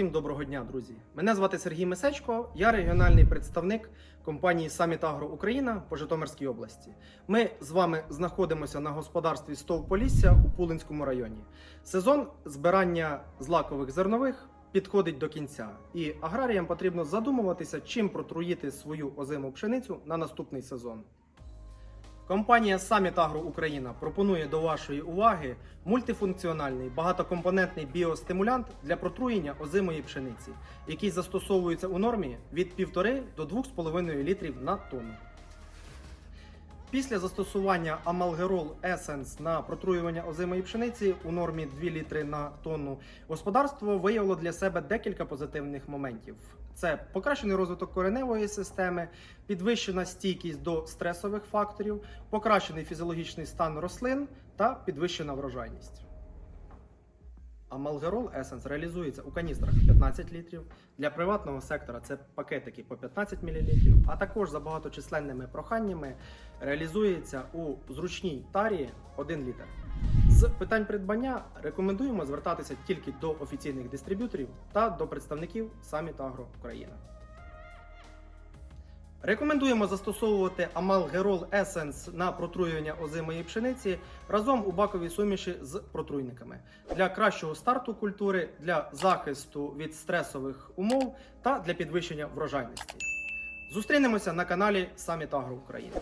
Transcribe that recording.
Усім доброго дня, друзі! Мене звати Сергій Мисечко, я регіональний представник компанії Саміт Агро Україна по Житомирській області. Ми з вами знаходимося на господарстві Стов Полісся у Пулинському районі. Сезон збирання злакових зернових підходить до кінця, і аграріям потрібно задумуватися, чим протруїти свою озиму пшеницю на наступний сезон. Компанія Summit Agro Україна пропонує до вашої уваги мультифункціональний багатокомпонентний біостимулянт для протруєння озимої пшениці, який застосовується у нормі від 1,5 до 2,5 літрів на тонну. Після застосування Амалгерол Есенс на протруювання озимої пшениці у нормі 2 літри на тонну господарство виявило для себе декілька позитивних моментів. Це покращений розвиток кореневої системи, підвищена стійкість до стресових факторів, покращений фізіологічний стан рослин та підвищена врожайність. Амалгерол Essence реалізується у каністрах 15 літрів. Для приватного сектора це пакетики по 15 мл, а також за багаточисленними проханнями реалізується у зручній тарі 1 літр. З питань придбання рекомендуємо звертатися тільки до офіційних дистриб'юторів та до представників Саміт Агро Україна. Рекомендуємо застосовувати Амалгерол Essence на протруювання озимої пшениці разом у баковій суміші з протруйниками для кращого старту культури, для захисту від стресових умов та для підвищення врожайності. Зустрінемося на каналі Саміта Агро Україна.